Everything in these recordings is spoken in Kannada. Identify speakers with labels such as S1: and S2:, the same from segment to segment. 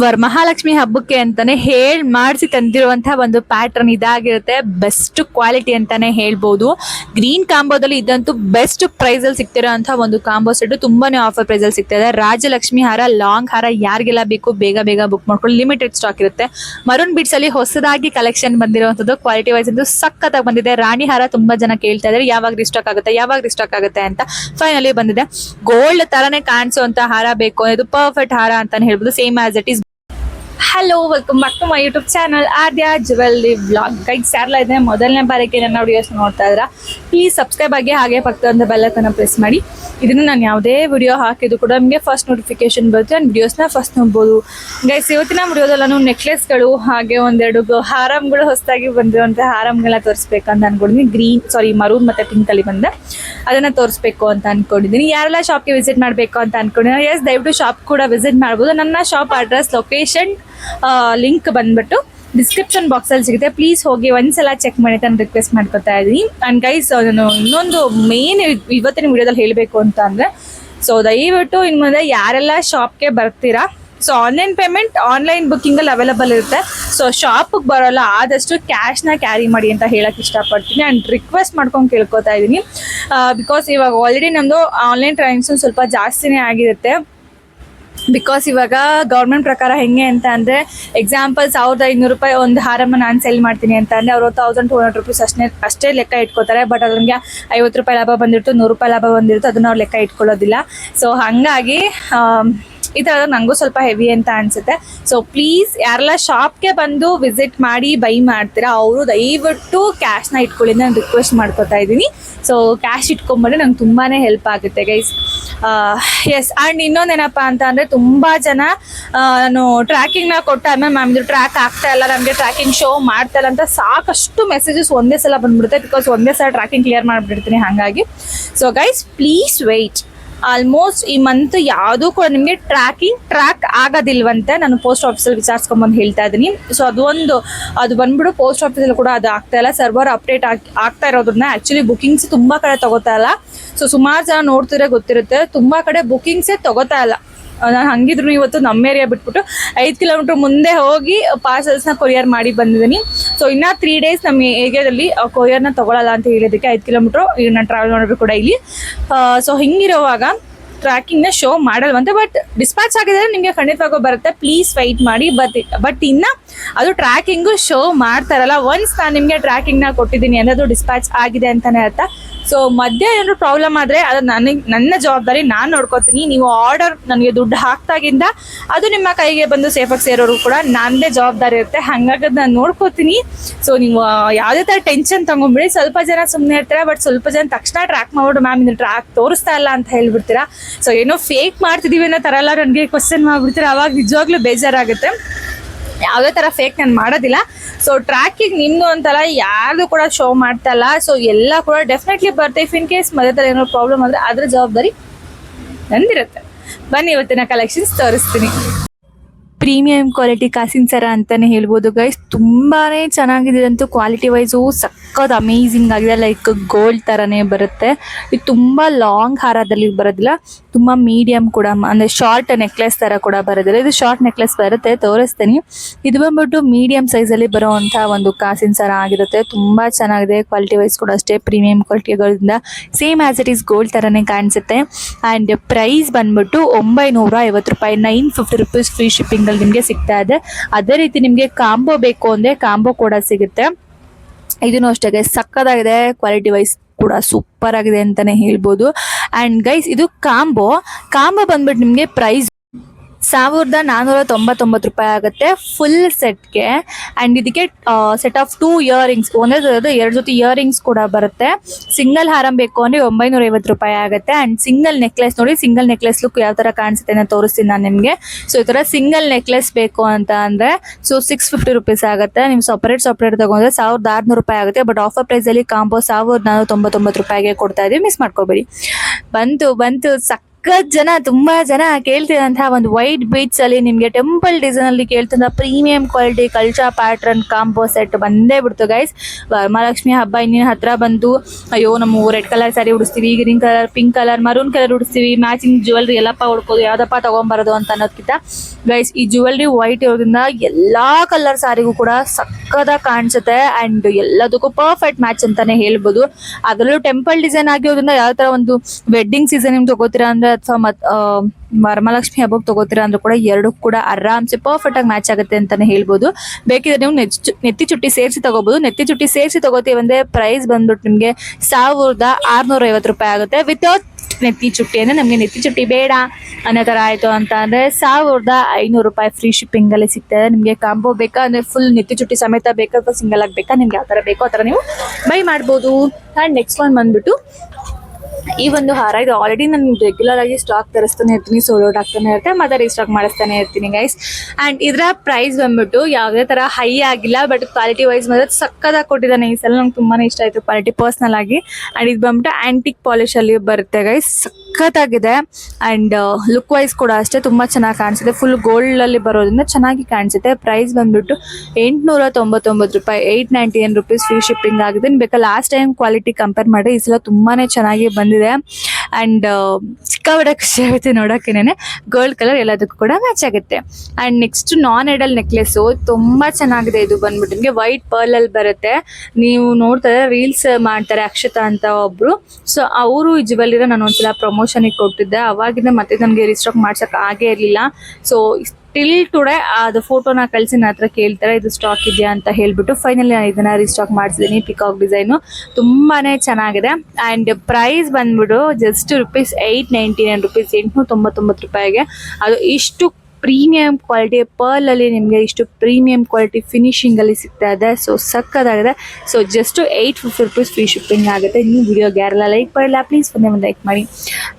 S1: ವರ್, ಮಹಾಲಕ್ಷ್ಮಿ ಹಬ್ಬಕ್ಕೆ ಅಂತಾನೆ ಹೇಳ್, ಮಾಡಿಸಿ ತಂದಿರುವಂತಹ ಒಂದು ಪ್ಯಾಟರ್ನ್ ಇದಾಗಿರುತ್ತೆ. ಬೆಸ್ಟ್ ಕ್ವಾಲಿಟಿ ಅಂತಾನೆ ಹೇಳ್ಬೋದು. ಗ್ರೀನ್ ಕಾಂಬೋದಲ್ಲಿ ಇದಂತೂ ಬೆಸ್ಟ್ ಪ್ರೈಸ್ ಅಲ್ಲಿ ಸಿಗ್ತಿರೋಂತಹ ಒಂದು ಕಾಂಬೋ ಸೆಟ್ ತುಂಬಾನೇ ಆಫರ್ ಪ್ರೈಸ್ ಅಲ್ಲಿ ಸಿಗ್ತಾ ಇದೆ ರಾಜಲಕ್ಷ್ಮಿ ಹಾರ ಲಾಂಗ್ ಹಾರ ಯಾರಿಗೆಲ್ಲ ಬೇಕು ಬೇಗ ಬೇಗ ಬುಕ್ ಮಾಡ್ಕೊಂಡು ಲಿಮಿಟೆಡ್ ಸ್ಟಾಕ್ ಇರುತ್ತೆ. ಮರೂನ್ ಬಿಡ್ಸ್ ಅಲ್ಲಿ ಹೊಸದಾಗಿ ಕಲೆಕ್ಷನ್ ಬಂದಿರುವಂತದ್ದು ಕ್ವಾಲಿಟಿ ವೈಸ್ ಅಂತೂ ಸಖತ್ತಾಗಿ ಬಂದಿದೆ. ರಾಣಿ ಹಾರ ತುಂಬಾ ಜನ ಕೇಳ್ತಾ ಇದ್ದಾರೆ. ಯಾವಾಗ ರಿಸ್ಟಾಕ್ ಆಗುತ್ತೆ ಯಾವಾಗ ರಿಸ್ಟಾಕ್ ಆಗುತ್ತೆ ಅಂತ ಫೈನಲಿ ಬಂದಿದೆ. ಗೋಲ್ಡ್ ತರನೇ ಕಾಣಿಸುವಂತ ಹಾರ ಬೇಕು ಇದು ಪರ್ಫೆಕ್ಟ್ ಹಾರ ಅಂತಾನೆ ಹೇಳ್ಬೋದು. Same as it is hello welcome back to my YouTube channel Aadya jewellery blog ಕೈಗೆ ಯಾರಲ್ಲ ಇದೆ ಮೊದಲನೇ ಬಾರಿಗೆ ನನ್ನ ವಿಡಿಯೋಸ್ ನೋಡ್ತಾ ಇದ್ರ ಪ್ಲೀಸ್ ಸಬ್ಸ್ಕ್ರೈಬ್ ಆಗಿ ಹಾಗೆ ಪಕ್ಕದ ಬೆಲ್ಲಕ್ಕನ್ನು ಪ್ರೆಸ್ ಮಾಡಿ. ಇದನ್ನು ನಾನು ಯಾವುದೇ ವಿಡಿಯೋ ಹಾಕಿದ್ರು ಕೂಡ ನಿಮಗೆ ಫಸ್ಟ್ ನೋಟಿಫಿಕೇಶನ್ ಬರುತ್ತೆ. ನಾನು ವಿಡಿಯೋಸ್ನ ಫಸ್ಟ್ ನೋಡ್ಬೋದು. ಗೈಸ್ ಇವತ್ತಿನ ವಿಡಿಯೋದಲ್ಲೂ ನೆಕ್ಲೆಸ್ಗಳು ಹಾಗೆ ಒಂದೆರಡು ಹಾರಮ್ಗಳು ಹೊಸದಾಗಿ ಬಂದಿರುವಂಥ ಹಾರಮ್ಗಳನ್ನ ತೋರಿಸ್ಬೇಕಂತ ಅನ್ಕೊಂಡಿದ್ದೀನಿ ಗ್ರೀನ್ ಸಾರಿ ಮರೂನ್ ಮತ್ತು ಪಿಂಕಲ್ಲಿ ಬಂದೆ. ಅದನ್ನು ತೋರಿಸ್ಬೇಕು ಅಂತ ಅನ್ಕೊಂಡಿದ್ದೀನಿ ಯಾರೆಲ್ಲ ಶಾಪ್ಗೆ ವಿಸಿಟ್ ಮಾಡಬೇಕು ಅಂತ ಅನ್ಕೊಂಡಿದ್ದೀನಿ ಎಸ್ ದಯವಿಟ್ಟು ಶಾಪ್ ಕೂಡ ವಿಸಿಟ್ ಮಾಡ್ಬೋದು. ನನ್ನ ಶಾಪ್ ಅಡ್ರೆಸ್ ಲೊಕೇಶನ್ ಲಿಂಕ್ ಬಂದ್ಬಿಟ್ಟು ಡಿಸ್ಕ್ರಿಪ್ಷನ್ ಬಾಕ್ಸಲ್ಲಿ ಸಿಗುತ್ತೆ. ಪ್ಲೀಸ್ ಹೋಗಿ ಒಂದ್ಸಲ ಚೆಕ್ ಮಾಡಿ ಅಂತ ರಿಕ್ವೆಸ್ಟ್ ಮಾಡ್ಕೊತಾ ಇದ್ದೀನಿ. ಆ್ಯಂಡ್ ಗೈಸ್ ನಾನು ಇನ್ನೊಂದು ಮೇನ್ ಇವತ್ತಿನ ವಿಡಿಯೋದಲ್ಲಿ ಹೇಳಬೇಕು ಅಂತ ಅಂದರೆ ಸೊ ದಯವಿಟ್ಟು ಇನ್ನು ಮುಂದೆ ಯಾರೆಲ್ಲ ಶಾಪ್ಗೆ ಬರ್ತೀರಾ ಸೊ ಆನ್ಲೈನ್ ಪೇಮೆಂಟ್ ಆನ್ಲೈನ್ ಬುಕ್ಕಿಂಗಲ್ಲಿ ಅವೈಲಬಲ್ ಇರುತ್ತೆ. ಸೊ ಶಾಪಿಗೆ ಬರೋಲ್ಲ, ಆದಷ್ಟು ಕ್ಯಾಶ್ನ ಕ್ಯಾರಿ ಮಾಡಿ ಅಂತ ಹೇಳಕ್ಕೆ ಇಷ್ಟಪಡ್ತೀನಿ. ಆ್ಯಂಡ್ ರಿಕ್ವೆಸ್ಟ್ ಮಾಡ್ಕೊಂಡು ಕೇಳ್ಕೊತಾ ಇದ್ದೀನಿ. ಬಿಕಾಸ್ ಇವಾಗ ಆಲ್ರೆಡಿ ನಮ್ಮದು ಆನ್ಲೈನ್ ಟ್ರಾನ್ಸಾಕ್ಷನ್ ಸ್ವಲ್ಪ ಜಾಸ್ತಿನೇ ಆಗಿರುತ್ತೆ. ಬಿಕಾಸ್ ಇವಾಗ ಗೌರ್ಮೆಂಟ್ ಪ್ರಕಾರ ಹೆಂಗೆ ಅಂತ ಅಂದರೆ ಎಕ್ಸಾಂಪಲ್ ಸಾವಿರದ ಐನೂರು ರೂಪಾಯಿ ಒಂದು ಹಾರಮ್ಮ ನಾನು ಸೆಲ್ ಮಾಡ್ತೀನಿ ಅಂತ ಅಂದರೆ ಅವರು ತೌಸಂಡ್ ಟೂ ಹಂಡ್ರೆಡ್ ರುಪೀಸ್ ಅಷ್ಟೇ ಅಷ್ಟೇ ಲೆಕ್ಕ ಇಟ್ಕೋತಾರೆ. ಬಟ್ ಅದ್ರಿಗೆ ಐವತ್ತು ರೂಪಾಯಿ ಲಾಭ ಬಂದಿರ್ತು ನೂರು ರೂಪಾಯಿ ಲಾಭ ಬಂದಿರ್ತು ಅದನ್ನ ಅವ್ರು ಲೆಕ್ಕ ಇಟ್ಕೊಳ್ಳೋದಿಲ್ಲ. ಸೊ ಹಾಗಾಗಿ ಆಮ್, ಈ ಥರ ನನಗೂ ಸ್ವಲ್ಪ ಹೆವಿ ಅಂತ ಅನಿಸುತ್ತೆ. ಸೊ ಪ್ಲೀಸ್ ಯಾರೆಲ್ಲ ಶಾಪ್ಗೆ ಬಂದು ವಿಸಿಟ್ ಮಾಡಿ ಬೈ ಮಾಡ್ತೀರಾ, ಅವರು ದಯವಿಟ್ಟು ಕ್ಯಾಶ್ನ ಇಟ್ಕೊಳ್ಳಿ ನಾನು ರಿಕ್ವೆಸ್ಟ್ ಮಾಡ್ಕೊತಾ ಇದ್ದೀನಿ. ಸೊ ಕ್ಯಾಶ್ ಇಟ್ಕೊಂಬಂದ್ರೆ ನಂಗೆ ತುಂಬಾ ಹೆಲ್ಪ್ ಆಗುತ್ತೆ ಗೈಸ್ ಎಸ್ ಆ್ಯಂಡ್ ಇನ್ನೊಂದೇನಪ್ಪ ಅಂತ ಅಂದರೆ ತುಂಬ ಜನ ನಾನು ಟ್ರ್ಯಾಕಿಂಗ್ನ ಕೊಟ್ಟ ಆಮೇಲೆ ಮ್ಯಾಮ್ ಇದು ಟ್ರ್ಯಾಕ್ ಆಗ್ತಾ ಇಲ್ಲ, ನಮಗೆ ಟ್ರ್ಯಾಕಿಂಗ್ ಶೋ ಮಾಡ್ತಾ ಇಲ್ಲ ಅಂತ ಸಾಕಷ್ಟು ಮೆಸೇಜಸ್ ಒಂದೇ ಸಲ ಬಂದ್ಬಿಡುತ್ತೆ ಬಿಕಾಸ್ ಒಂದೇ ಸಲ ಟ್ರ್ಯಾಕಿಂಗ್ ಕ್ಲಿಯರ್ ಮಾಡಿಬಿಡ್ತೀನಿ ಹಾಗಾಗಿ. So guys please wait almost ಈ ಮಂತ್ ಯಾವುದು ಕೂಡ ನಿಮಗೆ ಟ್ರ್ಯಾಕಿಂಗ್ ಟ್ರ್ಯಾಕ್ ಆಗೋದಿಲ್ವಂತೆ ನಾನು ಪೋಸ್ಟ್ ಆಫೀಸಲ್ಲಿ ವಿಚಾರಿಸ್ಕೊಂಬಂದು ಹೇಳ್ತಾ ಇದ್ದೀನಿ ಸೊ ಅದು ಒಂದು, ಅದು ಬಂದ್ಬಿಟ್ಟು ಪೋಸ್ಟ್ ಆಫೀಸಲ್ಲಿ ಕೂಡ ಅದು ಆಗ್ತಾ ಇಲ್ಲ. ಸರ್ವರ್ ಅಪ್ಡೇಟ್ ಆಗಿ, ಆಗ್ತಾ ಇರೋದ್ರಿಂದ ಆ್ಯಕ್ಚುಲಿ ಬುಕಿಂಗ್ಸ್ ತುಂಬ ಕಡೆ ತಗೋತಾ ಇಲ್ಲ. ಸೊ ಸುಮಾರು ಜನ ನೋಡ್ತಿದ್ರೆ ಗೊತ್ತಿರುತ್ತೆ, ತುಂಬ ಕಡೆ ಬುಕಿಂಗ್ಸೇ ತಗೋತಾ ಇಲ್ಲ. ನಾನು ಹಂಗಿದ್ರು ಇವತ್ತು ನಮ್ಮ ಏರಿಯಾ ಬಿಟ್ಬಿಟ್ಟು ಐದು ಕಿಲೋಮೀಟ್ರ್ ಮುಂದೆ ಹೋಗಿ ಪಾರ್ಸಲ್ಸ್ನ ಕೊರಿಯರ್ ಮಾಡಿ ಬಂದಿದ್ದೀನಿ. ಸೊ ಇನ್ನು ತ್ರೀ ಡೇಸ್ ನಮ್ಮ ಏರಿಯಾದಲ್ಲಿ ಕೊರಿಯರ್ನ ತಗೊಳ್ಳಲ್ಲ ಅಂತ ಹೇಳಿದ್ದಕ್ಕೆ ಐದು ಕಿಲೋಮೀಟ್ರ್ ನಾನು ಟ್ರಾವೆಲ್ ಮಾಡಿದ್ರು ಕೂಡ ಇಲ್ಲಿ. ಸೊ ಹಿಂಗಿರುವಾಗ ಟ್ರ್ಯಾಕಿಂಗ್ನ ಶೋ ಮಾಡಲ್ವಂತೆ ಬಟ್ ಡಿಸ್ಪ್ಯಾಚ್ ಆಗಿದ್ರೆ ನಿಮಗೆ ಖಂಡಿತವಾಗೂ ಬರುತ್ತೆ. ಪ್ಲೀಸ್ ವೈಟ್ ಮಾಡಿ ಬಟ್ ಬಟ್ ಇನ್ನು ಅದು ಟ್ರ್ಯಾಕಿಂಗು ಶೋ ಮಾಡ್ತಾರಲ್ಲ ಒನ್ಸ್ ನಾನು ನಿಮಗೆ ಟ್ರ್ಯಾಕಿಂಗ್ನ ಕೊಟ್ಟಿದ್ದೀನಿ ಅಂದರೆ ಅದು ಡಿಸ್ಪ್ಯಾಚ್ ಆಗಿದೆ ಅಂತಲೇ ಅರ್ಥ. ಸೊ ಮಧ್ಯ ಏನಾದ್ರು ಪ್ರಾಬ್ಲಮ್ ಆದರೆ ಅದು ನನಗೆ, ನನ್ನ ಜವಾಬ್ದಾರಿ ನಾನು ನೋಡ್ಕೋತೀನಿ. ನೀವು ಆರ್ಡರ್ ನನಗೆ ದುಡ್ಡು ಹಾಕ್ದಾಗಿಂದ ಅದು ನಿಮ್ಮ ಕೈಗೆ ಬಂದು ಸೇಫಾಗಿ ಸೇರೋರು ಕೂಡ ನನ್ನದೇ ಜವಾಬ್ದಾರಿ ಇರುತ್ತೆ. ಹಾಗಾಗಿ ನಾನು ನೋಡ್ಕೋತೀನಿ. ಸೊ ನೀವು ಯಾವುದೇ ಥರ ಟೆನ್ಷನ್ ತೊಗೊಂಬಿಡಿ. ಸ್ವಲ್ಪ ಜನ ಸುಮ್ಮನೆ ಇರ್ತೀರಾ ಬಟ್ ಸ್ವಲ್ಪ ಜನ ತಕ್ಷಣ ಟ್ರ್ಯಾಕ್ ಮಾಡ್ಬಿಡು ಮ್ಯಾಮ್ ಇದು ಟ್ರ್ಯಾಕ್ ತೋರಿಸ್ತಾ ಇಲ್ಲ ಅಂತ ಹೇಳ್ಬಿಡ್ತೀರಾ? ಸೊ ಏನೋ ಫೇಕ್ ಮಾಡ್ತಿದ್ದೀವಿ ಅನ್ನೋ ಥರ ಎಲ್ಲ ನನಗೆ ಕ್ವಶನ್ ಮಾಡ್ಬಿಡ್ತೀರಾ? ಅವಾಗ ನಿಜವಾಗ್ಲೂ ಬೇಜಾರಾಗುತ್ತೆ. ಯಾವುದೇ ಥರ ಫೇಕ್ ನಾನು ಮಾಡೋದಿಲ್ಲ. ಸೊ ಟ್ರ್ಯಾಕಿಗೆ ನಿಮ್ಮದು ಅಂತಲ್ಲ, ಯಾರ್ದು ಕೂಡ ಶೋ ಮಾಡ್ತಲ್ಲ ಸೊ ಎಲ್ಲ ಕೂಡ ಡೆಫಿನೆಟ್ಲಿ ಬರುತ್ತೆ ಇಫ್ ಇನ್ ಕೇಸ್ ಮಧ್ಯದಲ್ಲಿ ಏನೋ ಪ್ರಾಬ್ಲಮ್ ಆದರೆ ಅದ್ರ ಜವಾಬ್ದಾರಿ ನಂದಿರುತ್ತೆ. ಬನ್ನಿ ಇವತ್ತಿನ ಕಲೆಕ್ಷನ್ಸ್ ತೋರಿಸ್ತೀನಿ. ಪ್ರೀಮಿಯಂ ಕ್ವಾಲಿಟಿ ಕಾಸಿನ್ ಸರ ಅಂತಾನೆ ಹೇಳ್ಬೋದು ಗೈಸ್ ತುಂಬಾ ಚೆನ್ನಾಗಿದೆ ಅಂತೂ ಕ್ವಾಲಿಟಿ ವೈಸು ಸಖತ್ ಅಮೇಝಿಂಗ್ ಆಗಿದೆ. ಲೈಕ್ ಗೋಲ್ಡ್ ಥರನೇ ಬರುತ್ತೆ. ಇದು ತುಂಬ ಲಾಂಗ್ ಹಾರದಲ್ಲಿ ಬರೋದಿಲ್ಲ. ತುಂಬ ಮೀಡಿಯಂ ಕೂಡ, ಅಂದರೆ ಶಾರ್ಟ್ ನೆಕ್ಲೆಸ್ ಥರ ಕೂಡ ಬರೋದಿಲ್ಲ. ಇದು ಶಾರ್ಟ್ ನೆಕ್ಲೆಸ್ ಬರುತ್ತೆ, ತೋರಿಸ್ತೀನಿ. ಇದು ಬಂದ್ಬಿಟ್ಟು ಮೀಡಿಯಂ ಸೈಜಲ್ಲಿ ಬರೋವಂಥ ಒಂದು ಕಾಸಿನ ಸರ ಆಗಿರುತ್ತೆ. ತುಂಬ ಚೆನ್ನಾಗಿದೆ. ಕ್ವಾಲಿಟಿ ವೈಸ್ ಕೂಡ ಅಷ್ಟೇ premium ಕ್ವಾಲಿಟಿಗಳಿಂದ same as it is gold ಥರನೇ ಕಾಣಿಸುತ್ತೆ. ಆ್ಯಂಡ್ ಪ್ರೈಸ್ ಬಂದ್ಬಿಟ್ಟು ಒಂಬೈನೂರ ಐವತ್ತು ರೂಪಾಯಿ, ನೈನ್ ಫಿಫ್ಟಿ ರುಪೀಸ್ ಫ್ರೀ ಶಿಪ್ಪಿಂಗಲ್ಲಿ ನಿಮಗೆ ಸಿಗ್ತಾ ಇದೆ. ಅದೇ ರೀತಿ ನಿಮಗೆ ಕಾಂಬೋ ಬೇಕು ಅಂದರೆ ಕಾಂಬೋ ಕೂಡ ಸಿಗುತ್ತೆ. ಇದನ್ನು ಅಷ್ಟೇ, ಸಕ್ಕದಾಗಿದೆ ಕ್ವಾಲಿಟಿ ವೈಸ್ ಕೂಡ ಸೂಪರ್ ಆಗಿದೆ ಅಂತಾನೆ ಹೇಳ್ಬೋದು. ಆ್ಯಂಡ್ ಗೈಸ್ ಇದು ಕಾಂಬೋ. ಕಾಂಬೋ ಬಂದ್ಬಿಟ್ಟು ನಿಮಗೆ ಪ್ರೈಸ್ ಸಾವಿರದ ನಾನ್ನೂರ ತೊಂಬತ್ತೊಂಬತ್ತು ರೂಪಾಯಿ ಆಗುತ್ತೆ ಫುಲ್ ಸೆಟ್ಗೆ ಆ್ಯಂಡ್ ಇದಕ್ಕೆ ಸೆಟ್ ಆಫ್ ಟೂ ಇಯರಿಂಗ್ಸ್ ಒಂದೇ ಥರದ ಎರಡು ಜೊತೆ ಇಯರಿಂಗ್ಸ್ ಕೂಡ ಬರುತ್ತೆ. ಸಿಂಗಲ್ ಹಾರಂ ಬೇಕು ಅಂದರೆ ಒಂಬೈನೂರ ಐವತ್ತು ರೂಪಾಯಿ ಆಗುತ್ತೆ. ಆ್ಯಂಡ್ ಸಿಂಗಲ್ ನೆಕ್ಲೆಸ್ ನೋಡಿ ಸಿಂಗಲ್ ನೆಕ್ಲೆಸ್ ಲುಕ್ ಯಾವ ಥರ ಕಾಣಿಸುತ್ತೆ ಅಂತ ತೋರಿಸ್ತೀನಿ ನಾನು ನಿಮಗೆ. ಸೊ ಈ ಥರ ಸಿಂಗಲ್ ನೆಕ್ಲೆಸ್ ಬೇಕು ಅಂತ ಅಂದರೆ ಸೊ ಸಿಕ್ಸ್ ಫಿಫ್ಟಿ ರುಪೀಸ್ ಆಗುತ್ತೆ. ನೀವು ಸಪ್ರೇಟ್ ಸಪ್ರೇಟ್ ತಗೊಂಡ್ರೆ ಸಾವಿರದ ಆರುನೂರು ರೂಪಾಯಿ ಆಗುತ್ತೆ. ಬಟ್ ಆಫರ್ ಪ್ರೈಸಲ್ಲಿ ಕಾಂಬೋ ಸಾವಿರದ ನಾನ್ನೂರ ತೊಂಬತ್ತೊಂಬತ್ತು ರೂಪಾಯಿಗೆ ಕೊಡ್ತಾ ಇದೀವಿ ಮಿಸ್ ಮಾಡ್ಕೋಬೇಡಿ. ಬಂತು ಬಂತು, ಸಕ್ ಸಖತ್ ಜನ, ತುಂಬಾ ಜನ ಕೇಳ್ತಿದಂತಹ ಒಂದು ವೈಟ್ ಬೀಚ್ ಅಲ್ಲಿ ನಿಮ್ಗೆ ಟೆಂಪಲ್ ಡಿಸೈನ್ ಅಲ್ಲಿ ಕೇಳ್ತಿದ್ದ ಪ್ರೀಮಿಯಂ ಕ್ವಾಲಿಟಿ ಕಲ್ಚಾ ಪ್ಯಾಟ್ರನ್ ಕಾಂಬೋ ಸೆಟ್ ಬಂದೇ ಬಿಡ್ತು ಗೈಸ್ ವರಮಹಾಲಕ್ಷ್ಮಿ ಹಬ್ಬ ಇನ್ನೇನು ಹತ್ರ ಬಂತು ಅಯ್ಯೋ, ನಮ್ಮ red colour sari ಉಡಿಸ್ತೀವಿ green colour pink colour maroon colour ಉಡಿಸ್ತೀವಿ matching jewellery ಎಲ್ಲಪ್ಪ ಹುಡ್ಕೋದು ಯಾವ್ದಪ್ಪ ತಗೊಂಬರೋದು ಅಂತ ಅನ್ನೋದಕ್ಕಿಂತ ಗೈಸ್ ಈ ಜ್ಯುವೆಲ್ರಿ ವೈಟ್ ಇರೋದ್ರಿಂದ ಎಲ್ಲಾ ಕಲರ್ ಸ್ಯಾರಿಗೂ ಕೂಡ ಸಕ್ಕದ ಕಾಣಿಸುತ್ತೆ ಅಂಡ್ ಎಲ್ಲದಕ್ಕೂ ಪರ್ಫೆಕ್ಟ್ ಮ್ಯಾಚ್ ಅಂತಾನೆ ಹೇಳ್ಬೋದು. ಅದರಲ್ಲೂ ಟೆಂಪಲ್ ಡಿಸೈನ್ ಆಗಿರೋದ್ರಿಂದ ಯಾವ ತರ ಒಂದು ವೆಡ್ಡಿಂಗ್ ಸೀಸನ್ ನಿಮ್ಗೆ ತಗೋತೀರಾ ಅಂದ್ರೆ ಅಥವಾ ಮತ್ ವರಮಹಾಲಕ್ಷ್ಮಿ ಹಬ್ಬಕ್ಕೆ ತಗೋತೀರಾ ಅಂದ್ರೆ ಕೂಡ ಎರಡು ಕೂಡ ಆರಾಮ್ಸೆ ಪರ್ಫೆಕ್ಟ್ ಆಗಿ ಮ್ಯಾಚ್ ಆಗುತ್ತೆ ಅಂತಾನೆ ಹೇಳ್ಬೋದು. ಬೇಕಿದ್ರೆ ನೀವು ನೆತ್ತಿ ಚುಟ್ಟಿ ಸೇರಿಸಿ ತಗೋಬಹುದು ನೆತ್ತಿ ಚುಟ್ಟಿ ಸೇರಿಸಿ ತಗೋತೀವಿ ಅಂದ್ರೆ ಪ್ರೈಸ್ ಬಂದ್ಬಿಟ್ಟು ನಿಮ್ಗೆ ಸಾವಿರದ ಆರ್ನೂರ ಐವತ್ತು ರೂಪಾಯಿ ಆಗುತ್ತೆ. ವಿತೌಟ್ ನೆತ್ತಿ ಚುಟ್ಟಿ ಅಂದ್ರೆ ನಮ್ಗೆ ನೆತ್ತಿ ಚುಟ್ಟಿ ಬೇಡ ಅನ್ನೋ ತರ ಆಯ್ತು ಅಂತ ಅಂದ್ರೆ ಸಾವಿರದ ಐನೂರು ರೂಪಾಯಿ ಫ್ರೀ ಶಿಪ್ಪಿಂಗ್ ಅಲ್ಲಿ ಸಿಗ್ತದೆ ನಿಮ್ಗೆ ಕಾಂಬೋ ಬೇಕಾ ಅಂದ್ರೆ ಫುಲ್ ನೆತ್ತಿ ಚುಟ್ಟಿ ಸಮೇತ ಬೇಕಾ ಅಥವಾ ಸಿಂಗಲ್ ಆಗ್ಬೇಕಾ ನಿಮ್ಗೆ ಯಾವ ತರ ಬೇಕೋ ಆ ತರ ನೀವು ಬೈ ಮಾಡ್ಬೋದು. ಅಂಡ್ ನೆಕ್ಸ್ಟ್ ಒನ್ ಬಂದ್ಬಿಟ್ಟು ಈ ಒಂದು ಹಾರ ಇದು ಆಲ್ರೆಡಿ ನಾನು ರೆಗ್ಯುಲರ್ ಆಗಿ ಸ್ಟಾಕ್ ತರಿಸ್ತಾನೆ ಇರ್ತೀನಿ ಸೋಲೋಡ್ ಆಗ್ತಾನೆ ಇರುತ್ತೆ ಮತ್ತೆ ರೀಸ್ಟಾಕ್ ಮಾಡಿಸ್ತಾನೆ ಇರ್ತೀನಿ ಗೈಸ್ ಅಂಡ್ ಇದರ ಪ್ರೈಸ್ ಬಂದ್ಬಿಟ್ಟು ಯಾವುದೇ ತರ ಹೈ ಆಗಿಲ್ಲ ಬಟ್ ಕ್ವಾಲಿಟಿ ವೈಸ್ ಮಾತ್ರ ಸಕ್ಕದಾಗಿ ಕೊಟ್ಟಿದ್ದಾನೆ. ಈ ಸಲ ನಂಗೆ ತುಂಬಾನೇ ಇಷ್ಟ ಆಯ್ತು ಕ್ವಾಲಿಟಿ ಪರ್ಸ್ನಲ್ ಆಗಿ. ಅಂಡ್ ಇದು ಬಂದ್ಬಿಟ್ಟು ಆಂಟಿಕ್ ಪಾಲಿಶ್ ಅಲ್ಲಿ ಬರುತ್ತೆ ಗೈಸ್ ಸಖತ್ತಾಗಿದೆ. ಅಂಡ್ ಲುಕ್ ವೈಸ್ ಕೂಡ ಅಷ್ಟೇ ತುಂಬಾ ಚೆನ್ನಾಗಿ ಕಾಣಿಸುತ್ತೆ ಫುಲ್ ಗೋಲ್ಡ್ ಅಲ್ಲಿ ಬರೋದ್ರಿಂದ ಚೆನ್ನಾಗಿ ಕಾಣಿಸುತ್ತೆ ಪ್ರೈಸ್ ಬಂದ್ಬಿಟ್ಟು ಎಂಟ್ನೂರ ತೊಂಬತ್ತೊಂಬತ್ತು ರೂಪಾಯಿ eight ninety nine rupees free shipping ಆಗಿದೆ ಬೇಕಾ ಲಾಸ್ಟ್ ಟೈಮ್ ಕ್ವಾಲಿಟಿ ಕಂಪೇರ್ ಮಾಡಿ ಈ ಸಲ ತುಂಬಾನೇ ಚೆನ್ನಾಗಿ ಬಂದಿದೆ. ಅಂಡ್ ಸಿಕ್ಕಾಪಟ್ಟೆ ಖುಷಿ ಆಗುತ್ತೆ ನೋಡೋಕ್ಕೇನೆ ಗೋಲ್ಡ್ ಕಲರ್ ಎಲ್ಲದಕ್ಕೂ ಕೂಡ ಮ್ಯಾಚ್ ಆಗುತ್ತೆ. ಆ್ಯಂಡ್ ನೆಕ್ಸ್ಟ್ ನಾನ್ ಎಡಲ್ ನೆಕ್ಲೆಸ್ಸು ತುಂಬ ಚೆನ್ನಾಗಿದೆ ಇದು ಬಂದ್ಬಿಟ್ಟು. ನಿಮಗೆ ವೈಟ್ ಪರ್ಲಲ್ಲಿ ಬರುತ್ತೆ. ನೀವು ನೋಡ್ತಾರೆ ರೀಲ್ಸ್ ಮಾಡ್ತಾರೆ ಅಕ್ಷತಾ ಅಂತ ಒಬ್ಬರು ಸೊ ಅವರು ಈ ಜ್ಯುವೆಲ್ರಿನ ನಾನು ಒಂದ್ಸಲ ಪ್ರಮೋಷನಿಗೆ ಕೊಟ್ಟಿದ್ದೆ. ಅವಾಗಿಂದ ಮತ್ತೆ ನನಗೆ ರಿಸ್ಟಾಕ್ ಮಾಡ್ಸಕ್ ಆಗೇ ಇರಲಿಲ್ಲ. ಸೊ ಟಿಲ್ ಟುಡೇ ಅದು ಫೋಟೋನ ಕಳಿಸಿ ನನ್ನ ಹತ್ರ ಕೇಳ್ತಾರೆ, ಇದು ಸ್ಟಾಕ್ ಇದೆಯಾ ಅಂತ ಹೇಳ್ಬಿಟ್ಟು ಫೈನಲಿ ನಾನು ಇದನ್ನ ರೀಸ್ಟಾಕ್ ಮಾಡಿಸಿದ್ದೀನಿ ಪಿಕಾಕ್ ಡಿಸೈನು ತುಂಬಾನೇ ಚೆನ್ನಾಗಿದೆ. ಆ್ಯಂಡ್ ಪ್ರೈಸ್ ಬಂದ್ಬಿಟ್ಟು just rupees eight ninety nine rupees ಎಂಟುನೂರ ತೊಂಬತ್ತೊಂಬತ್ತು ರೂಪಾಯಿಗೆ. ಅದು ಇಷ್ಟು ಪ್ರೀಮಿಯಂ ಕ್ವಾಲಿಟಿ ಪರ್ಲ್ ಅಲ್ಲಿ ನಿಮಗೆ ಇಷ್ಟು ಪ್ರೀಮಿಯಂ ಕ್ವಾಲಿಟಿ ಫಿನಿಶಿಂಗ್ ಅಲ್ಲಿ ಸಿಗ್ತಾ ಇದೆ. So ಸಕ್ಕದಾಗಿದೆ so just eight fifty rupees free shipping ಆಗುತ್ತೆ. ನೀವು ವಿಡಿಯೋ ಯಾರೆಲ್ಲ ಲೈಕ್ ಮಾಡಿಲ್ಲ ಪ್ಲೀಸ್ ಒಂದೇ ಒಂದು ಲೈಕ್ ಮಾಡಿ.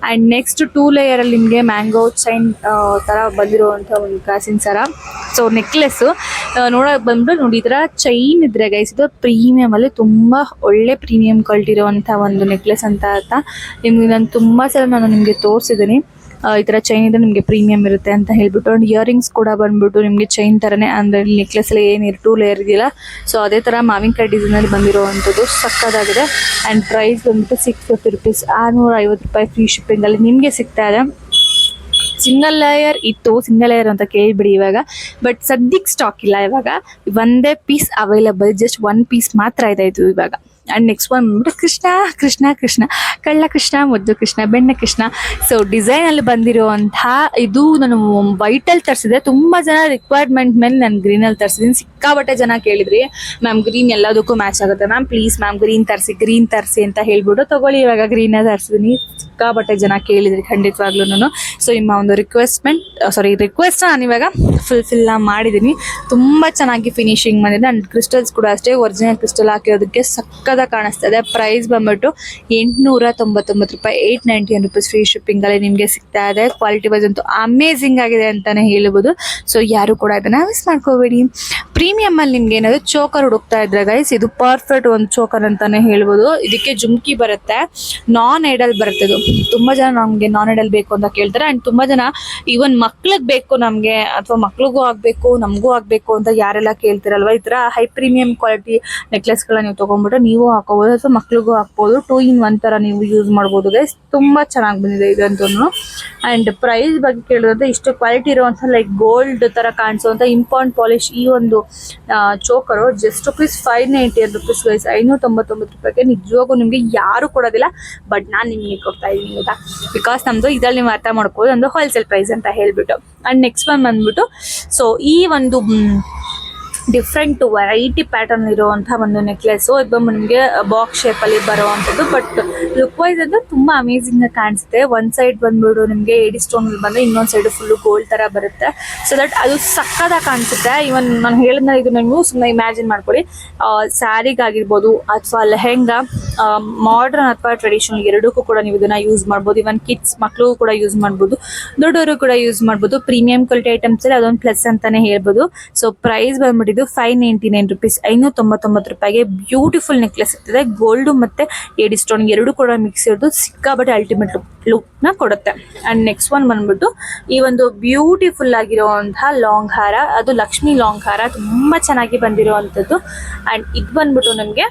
S1: ಆ್ಯಂಡ್ ನೆಕ್ಸ್ಟ್ ಟೂ ಲೇಯರಲ್ಲಿ ನಿಮಗೆ ಮ್ಯಾಂಗೋ ಚೈನ್ ಥರ ಬಂದಿರುವಂಥ ಒಂದು ಕಾಸಿನ ಸರ. ಸೊ ನೆಕ್ಲೆಸ್ಸು ನೋಡೋಕೆ ಬಂದ್ಬಿಟ್ಟು ನೋಡಿ, ಈ ಥರ ಚೈನ್ ಇದ್ರೆ ಗೈಸ್ ಇದು ಪ್ರೀಮಿಯಮಲ್ಲಿ ತುಂಬ ಒಳ್ಳೆ ಪ್ರೀಮಿಯಂ ಕ್ವಾಲಿಟಿ ಇರುವಂಥ ಒಂದು ನೆಕ್ಲೆಸ್ ಅಂತ ಅರ್ಥ. ನಿಮ್ಗೆ ನಾನು ತುಂಬ ಸಲ ನಾನು ನಿಮಗೆ ತೋರಿಸಿದ್ದೀನಿ. ಈ ಥರ ಚೈನ್ ಇದ್ರೆ ನಿಮಗೆ ಪ್ರೀಮಿಯಂ ಇರುತ್ತೆ ಅಂತ ಹೇಳ್ಬಿಟ್ಟು ಅಂಡ್ ಇಯರಿಂಗ್ಸ್ ಕೂಡ ಬಂದ್ಬಿಟ್ಟು ನಿಮಗೆ ಚೈನ್ ಥರನೇ ಅಂದರೆ ನೆಕ್ಲೆಸ್ ಎಲ್ಲ ಏನು ಟೂ ಲೇಯರ್ ಇದೆಯಲ್ಲ ಸೊ ಅದೇ ಥರ ಮಾವಿನಕಾಯಿ ಡಿಸೈನಲ್ಲಿ ಬಂದಿರುವಂಥದ್ದು ಸಕ್ಕದಾಗಿದೆ ಆ್ಯಂಡ್ ಪ್ರೈಸ್ ಬಂದ್ಬಿಟ್ಟು ಸಿಕ್ಸ್ ಫಿಫ್ಟಿ ರುಪೀಸ್ ಆರುನೂರ ಐವತ್ತು ರೂಪಾಯಿ ಫ್ರೀ ಶಿಪ್ಪಿಂಗಲ್ಲಿ ನಿಮಗೆ ಸಿಗ್ತಾ ಇದೆ. ಸಿಂಗಲ್ ಲೇಯರ್ ಇತ್ತು ಸಿಂಗಲ್ ಲೇಯರ್ ಅಂತ ಕೇಳಿಬಿಡಿ ಇವಾಗ ಬಟ್ ಸದ್ಯಕ್ಕೆ ಸ್ಟಾಕ್ ಇಲ್ಲ ಇವಾಗ. ಒಂದೇ piece available just one piece ಮಾತ್ರ ಇದೆ ಇದು ಇವಾಗ. ಆ್ಯಂಡ್ ನೆಕ್ಸ್ಟ್ ಒನ್ ಬಂದ್ಬಿಟ್ಟು ಕೃಷ್ಣ ಕೃಷ್ಣ ಕೃಷ್ಣ. ಕಳ್ಳ ಕೃಷ್ಣ, ಮುದ್ದು ಕೃಷ್ಣ, ಬೆಣ್ಣ ಕೃಷ್ಣ. ಸೊ ಡಿಸೈನಲ್ಲಿ ಬಂದಿರುವಂತಹ ಇದು ನಾನು ವೈಟಲ್ಲಿ ತರಿಸಿದೆ. ತುಂಬ ಜನ ರಿಕ್ವೈರ್ಮೆಂಟ್ ಮೇಲೆ ನಾನು ಗ್ರೀನಲ್ಲಿ ತರಿಸಿದ್ದೀನಿ. ಸಿಕ್ಕಾಬಟ್ಟೆ ಜನ ಕೇಳಿದ್ರಿ ಮ್ಯಾಮ್ ಗ್ರೀನ್ ಎಲ್ಲದಕ್ಕೂ ಮ್ಯಾಚ್ ಆಗುತ್ತೆ. ಮ್ಯಾಮ್ ಪ್ಲೀಸ್ ಮ್ಯಾಮ್ ಗ್ರೀನ್ ತರಿಸಿ ಗ್ರೀನ್ ತರಿಸಿ ಅಂತ ಹೇಳ್ಬಿಟ್ಟು ತಗೊಳ್ಳಿ. ಇವಾಗ ಗ್ರೀನೇ ತರಿಸಿದೀನಿ. ಸಿಕ್ಕಾಬಟ್ಟೆ ಜನ ಕೇಳಿದ್ರಿ ಖಂಡಿತವಾಗ್ಲೂ ಸೊ ನಿಮ್ಮ ಒಂದು ರಿಕ್ವೆಸ್ಟ್ಮೆಂಟ್ ಸಾರಿ ರಿಕ್ವೆಸ್ಟ್ ನಾನು ಇವಾಗ ಫುಲ್ಫಿಲ್ ಮಾಡಿದ್ದೀನಿ ತುಂಬ ಚೆನ್ನಾಗಿ ಫಿನಿಶಿಂಗ್ ಬಂದಿದೆ ಅಂಡ್ ಕ್ರಿಸ್ಟಲ್ಸ್ ಕೂಡ ಅಷ್ಟೇ. ಒರಿಜಿನಲ್ ಕ್ರಿಸ್ಟಲ್ ಹಾಕಿರೋದಕ್ಕೆ ಸಕ್ಕದ ಕಾಣಿಸ್ತಾ ಇದೆ ಪ್ರೈಸ್ ಬಂದ್ಬಿಟ್ಟು ಎಂಟುನೂರ ತೊಂಬತ್ತೊಂಬತ್ತು ರೂಪಾಯಿ eight ninety one rupees free ಶಿಪ್ಪಿಂಗಲ್ಲಿ ನಿಮಗೆ ಸಿಗ್ತಾ ಇದೆ. ಕ್ವಾಲಿಟಿ ವೈಸ್ ಅಂತೂ ಅಮೇಝಿಂಗ್ ಆಗಿದೆ ಅಂತಲೇ ಹೇಳ್ಬೋದು. ಸೊ ಯಾರು ಕೂಡ ಇದನ್ನು ಮಿಸ್ ಮಾಡ್ಕೋಬೇಡಿ. ಪ್ರೀಮಿಯಮ್ ಅಲ್ಲಿ ನಿಮ್ಗೆ ಏನಾದ್ರು ಚೋಕರ್ ಹುಡುಕ್ತಾ ಇದ್ರೆ ಗೈಸ್ ಇದು ಪರ್ಫೆಕ್ಟ್ ಒಂದು ಚೋಕರ್ ಅಂತಾನೆ ಹೇಳ್ಬೋದು. ಇದಕ್ಕೆ ಜುಮ್ಕಿ ಬರುತ್ತೆ. ನಾನ್ ಐಡಲ್ ಬರುತ್ತೆ ಇದು. ತುಂಬಾ ಜನ ನಮ್ಗೆ ನಾನ್ ಐಡಲ್ ಬೇಕು ಅಂತ ಕೇಳ್ತಾರೆ. ಅಂಡ್ ತುಂಬಾ ಜನ ಈವನ್ ಮಕ್ಳಿಗೆ ಬೇಕು ನಮ್ಗೆ, ಅಥವಾ ಮಕ್ಳಿಗೂ ಆಗ್ಬೇಕು, ನಮಗೂ ಆಗ್ಬೇಕು ಅಂತ ಯಾರೆಲ್ಲ ಕೇಳ್ತಿರಲ್ವ? ಈ ತರ ಹೈ ಪ್ರೀಮಿಯಂ ಕ್ವಾಲಿಟಿ ನೆಕ್ಲೆಸ್ ಗಳನ್ನ ನೀವು ತಗೊಂಡ್ಬಿಟ್ಟು ನೀವು ಹಾಕೋಬಹುದು ಅಥವಾ ಮಕ್ಳಿಗೂ ಹಾಕ್ಬೋದು. ಟೂ ಇನ್ ಒನ್ ತರ ನೀವು ಯೂಸ್ ಮಾಡ್ಬೋದು ಗೈಸ್ ತುಂಬಾ ಚೆನ್ನಾಗಿ ಬಂದಿದೆ ಇದಂತೂ ಅಂಡ್ ಪ್ರೈಸ್ ಬಗ್ಗೆ ಕೇಳಿದ್ರೆ ಇಷ್ಟು ಕ್ವಾಲಿಟಿ ಇರುವಂತ ಲೈಕ್ ಗೋಲ್ಡ್ ತರ ಕಾಣಿಸುವಂತ ಇಂಪಾರ್ಟ್ ಪಾಲಿಶ್ ಈ ಒಂದು choker just rupees five ninety rupees guys ಐನೂರ ತೊಂಬತ್ತೊಂಬತ್ತು ರೂಪಾಯಿಗೆ ನಿಜವಾಗೂ ನಿಮಗೆ ಯಾರು ಕೊಡೋದಿಲ್ಲ ಬಟ್ ನಾನು ನಿಮಗೆ ಕೊಡ್ತಾ ಇದ್ದೀನಿ ಗೊತ್ತಾ? ಬಿಕಾಸ್ ನಮ್ದು ಇದರಲ್ಲಿ ನೀವು ಅರ್ಥ ಮಾಡ್ಕೋದು ಒಂದು ಹೋಲ್ಸೇಲ್ ಪ್ರೈಸ್ ಅಂತ ಹೇಳ್ಬಿಟ್ಟು. ಅಂಡ್ ನೆಕ್ಸ್ಟ್ ಒನ್ ಬಂದ್ಬಿಟ್ಟು ಸೊ ಈ ಒಂದು ಡಿಫ್ರೆಂಟ್ ವೆರೈಟಿ ಪ್ಯಾಟರ್ನ್ ಇರುವಂಥ ಒಂದು ನೆಕ್ಲೆಸ್ ಇದು ಬಂದು ನಿಮಗೆ ಬಾಕ್ಸ್ ಶೇಪಲ್ಲಿ ಬರುವಂಥದ್ದು. ಬಟ್ ಲುಕ್ ವೈಸ್ ತುಂಬ ಅಮೇಝಿಂಗ್ ಆಗಿ ಕಾಣಿಸುತ್ತೆ. ಒಂದು ಸೈಡ್ ಬಂದ್ಬಿಟ್ಟು ನಿಮಗೆ ಏಡಿ ಸ್ಟೋನ್ ಬಂದ್ರೆ ಇನ್ನೊಂದು ಸೈಡ್ ಫುಲ್ ಗೋಲ್ಡ್ ತರ ಬರುತ್ತೆ. ಸೊ ದಟ್ ಅದು ಸಕ್ಕದಾಗಿ ಕಾಣಿಸುತ್ತೆ. ಇವನ್ ನಾನು ಹೇಳಿದ್ನ ಇದು ನೀವು ಸುಮ್ಮನೆ ಇಮ್ಯಾಜಿನ್ ಮಾಡ್ಕೊಳ್ಳಿ. ಸ್ಯಾರಿಗಾಗಿರ್ಬೋದು ಅಥವಾ ಲೆಹೆಂಗಾ ಮಾಡ್ರನ್ ಅಥವಾ ಟ್ರೆಡಿಷನಲ್ ಎರಡಕ್ಕೂ ಕೂಡ ನೀವು ಇದನ್ನ ಯೂಸ್ ಮಾಡ್ಬೋದು. ಇವನ್ ಕಿಡ್ಸ್ ಮಕ್ಕಳು ಕೂಡ ಯೂಸ್ ಮಾಡ್ಬೋದು. ದೊಡ್ಡವರು ಕೂಡ ಯೂಸ್ ಮಾಡ್ಬೋದು. ಪ್ರೀಮಿಯಂ ಕ್ವಾಲಿಟಿ ಐಟಮ್ಸ್ ಅಲ್ಲಿ ಅದೊಂದು ಪ್ಲಸ್ ಅಂತಾನೆ ಹೇಳ್ಬೋದು. ಸೊ ಪ್ರೈಸ್ ಬಂದ್ಬಿಟ್ಟು ಇದು ಫೈವ್ ನೈಂಟಿ ನೈನ್ ರುಪೀಸ್ ಐನೂರ ತೊಂಬತ್ತೊಂಬತ್ತು ರೂಪಾಯಿಗೆ ಬ್ಯೂಟಿಫುಲ್ ನೆಕ್ಲೆಸ್ ಇರ್ತದೆ ಗೋಲ್ಡು ಮತ್ತು ಏಡಿ ಸ್ಟೋನ್ ಎರಡು ಕೂಡ ಮಿಕ್ಸ್ ಇರೋದು ಸಿಕ್ಕಾಬಟ್ಟೆ ಅಲ್ಟಿಮೇಟ್ನ ಕೊಡುತ್ತೆ. ಅಂಡ್ ನೆಕ್ಸ್ಟ್ ಒನ್ ಬಂದ್ಬಿಟ್ಟು, ಈ ಒಂದು ಬ್ಯೂಟಿಫುಲ್ ಆಗಿರುವಂತಹ ಲಾಂಗ್ ಹಾರ, ಅದು ಲಕ್ಷ್ಮಿ ಲಾಂಗ್ ಹಾರ, ತುಂಬಾ ಚೆನ್ನಾಗಿ ಬಂದಿರುವಂತದ್ದು ಅಂಡ್ ಇದು ಬಂದ್ಬಿಟ್ಟು ನಮಗೆ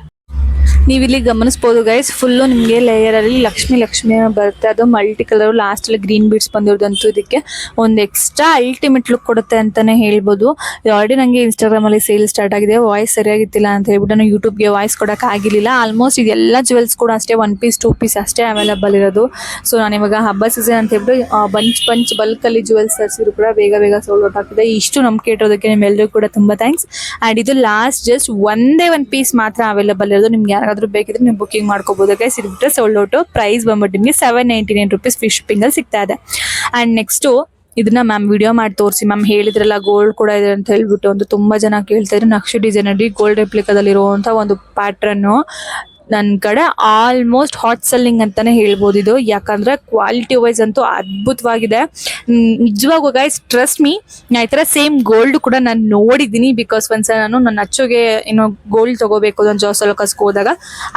S1: ನೀವು ಗಮನಿಸ್ಬೋದು ಗೈಸ್ ಫುಲ್ಲು ನಿಮಗೆ ಲೇಯರ್ ಅಲ್ಲಿ ಲಕ್ಷ್ಮಿ ಲಕ್ಷ್ಮಿ ಬರುತ್ತೆ. ಅದು ಮಲ್ಟಿ ಕಲರ್ ಲಾಸ್ಟ್ ಅಲ್ಲಿ ಗ್ರೀನ್ ಬೀಡ್ಸ್ ಬಂದಿರೋದಂತೂ ಇದಕ್ಕೆ ಒಂದು ಎಕ್ಸ್ಟ್ರಾ ಅಲ್ಟಿಮೇಟ್ ಲುಕ್ ಕೊಡುತ್ತೆ ಅಂತಾನೆ ಹೇಳ್ಬೋದು. ಆಲ್ರೆಡಿ ನನಗೆ ಇನ್ಸ್ಟಾಗ್ರಾಮ್ ಅಲ್ಲಿ ಸೇಲ್ ಸ್ಟಾರ್ಟ್ ಆಗಿದೆ. ವಾಯ್ಸ್ ಸರಿಯಾಗಿತ್ತಿಲ್ಲ ಅಂತ ಹೇಳ್ಬಿಟ್ಟು ನಾನು ಯೂಟ್ಯೂಬ್ಗೆ ವಾಯ್ಸ್ ಕೊಡಕ್ಕೆ ಆಗಿರಲಿಲ್ಲ. ಆಲ್ಮೋಸ್ಟ್ ಇದೆಲ್ಲ ಜುವೆಲ್ಸ್ ಕೂಡ ಅಷ್ಟೇ ಒನ್ ಪೀಸ್ ಟೂ ಪೀಸ್ ಅಷ್ಟೇ ಅವೈಲಬಲ್ ಇರೋದು. ಸೊ ನಾನು ಇವಾಗ ಹಬ್ಬ ಸೀಸನ್ ಅಂತ ಹೇಳ್ಬಿಟ್ಟು ಬಂಚ್ ಬಂಚ್ ಬಲ್ಕಲ್ಲಿ ಜುವೆಲ್ಸ್ ತರಿಸಿದ್ರು ಕೂಡ ಬೇಗ ಬೇಗ ಸೋಲ್ಡ್ ಔಟ್ ಆಗ್ತಿದೆ. ಇಷ್ಟು ನಂಬಿಕೆ ಇಟ್ಟೋದಕ್ಕೆ ನಿಮ್ಮೆಲ್ಲರಿಗೂ ಕೂಡ ತುಂಬಾ ಥ್ಯಾಂಕ್ಸ್ ಆ್ಯಂಡ್ ಇದು ಲಾಸ್ಟ್ ಜಸ್ಟ್ ಒಂದೇ ಒನ್ ಪೀಸ್ ಮಾತ್ರ ಅವೈಲಬಲ್ ಇರೋದು. ನಿಮ್ಗೆ ಯಾರಾದ್ರೂ ಬೇಕಿದ್ರೆ ನೀವು ಬುಕಿಂಗ್ ಮಾಡ್ಕೋಬಹುದು ಗೈಸ್ ಇದ್ಬಿಟ್ರೆ ಸೋಲ್ಡ್ ಔಟ್ ಪ್ರೈಸ್ ಬಂದ್ಬಿಟ್ಟು ನಿಮಗೆ seven ninety nine rupees fish ಪಿಂಗಲ್ ಸಿಗ್ತಾ ಇದೆ. ಆ್ಯಂಡ್ ನೆಕ್ಸ್ಟು ಇದನ್ನ ಮ್ಯಾಮ್ ವಿಡಿಯೋ ಮಾಡಿ ತೋರಿಸಿ. ಮ್ಯಾಮ್ ಹೇಳಿದ್ರಲ್ಲ ಗೋಲ್ಡ್ ಕೂಡ ಇದೆ ಅಂತ ಹೇಳ್ಬಿಟ್ಟು ಒಂದು ತುಂಬಾ ಜನ ಕೇಳ್ತಾ ಇದ್ರು. ನಕ್ಷೆ ಡಿಸೈನ್ ಅಲ್ಲಿ ಗೋಲ್ಡ್ ರೆಪ್ಲಿಕಾದಲ್ಲಿ ಇರುವಂತ ಒಂದು ಪ್ಯಾಟ್ರನ್ನು ನನ್ನ ಕಡೆ ಆಲ್ಮೋಸ್ಟ್ ಹಾಟ್ ಸೆಲ್ಲಿಂಗ್ ಅಂತಾನೆ ಹೇಳ್ಬೋದು ಇದು. ಯಾಕಂದ್ರೆ ಕ್ವಾಲಿಟಿ ವೈಸ್ ಅಂತೂ ಅದ್ಭುತವಾಗಿದೆ. ನಿಜವಾಗು ಗೈಸ್ ಟ್ರಸ್ಟ್ ಮೀ ಈ ಥರ ಸೇಮ್ ಗೋಲ್ಡ್ ಕೂಡ ನಾನು ನೋಡಿದ್ದೀನಿ ಬಿಕಾಸ್ ಒಂದ್ಸಲ ನಾನು ನನ್ನ ಅಚ್ಚುಗೆ ಏನೋ ಗೋಲ್ಡ್ ತಗೋಬೇಕು ಅಂತ ಜೋಸಲಕಸ್ಗೆ ಹೋದಾಗ,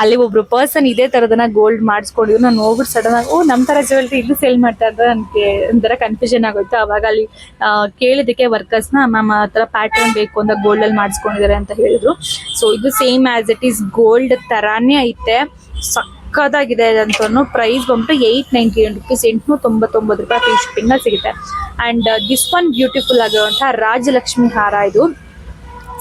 S1: ಅಲ್ಲಿ ಒಬ್ರು ಪರ್ಸನ್ ಇದೇ ಥರದನ್ನ ಗೋಲ್ಡ್ ಮಾಡಿಸ್ಕೊಂಡಿದ್ರು. ನಾನು ಹೋಗ್ಬಿಟ್ಟು ಸಡನ್ ಆಗಿ, ಓ ನಮ್ಮ ಥರ ಜ್ಯುವೆಲ್ರಿ ಇದು ಸೇಲ್ ಮಾಡ್ತಾ ಇದ್ರೆ ನನಗೆ ಒಂಥರ ಕನ್ಫ್ಯೂಷನ್ ಆಗೋಯ್ತು. ಅವಾಗ ಅಲ್ಲಿ ಕೇಳಿದಕ್ಕೆ ವರ್ಕರ್ಸ್ ವರ್ಕರ್ಸ್ನ ಮ್ಯಾಮ್, ಆ ಥರ ಪ್ಯಾಟರ್ನ್ ಬೇಕು ಅಂತ ಗೋಲ್ಡಲ್ಲಿ ಮಾಡಿಸ್ಕೊಂಡಿದ್ದಾರೆ ಅಂತ ಹೇಳಿದ್ರು. ಸೊ ಇದು same as it is gold ಥರಾನೇ ಐತೆ. ಸಕ್ಕದಾಗಿದೆ ಅಂತೂ ಪ್ರೈಸ್ ಬಂದ್ಬಿಟ್ಟು ಏಯ್ಟ್ ನೈಂಟಿ ನೈನ್ ರುಪೀಸ್ ಎಂಟುನೂರ ತೊಂಬತ್ತೊಂಬತ್ತು ರೂಪಾಯಿ ಫ್ರೀ ಶಿಪ್ಪಿಂಗ್ ಸಿಗುತ್ತೆ. ಅಂಡ್ ದಿಸ್ ಒನ್ ಬ್ಯೂಟಿಫುಲ್ ಆಗಿರುವಂತಹ ರಾಜಲಕ್ಷ್ಮಿ ಹಾರ ಇದು.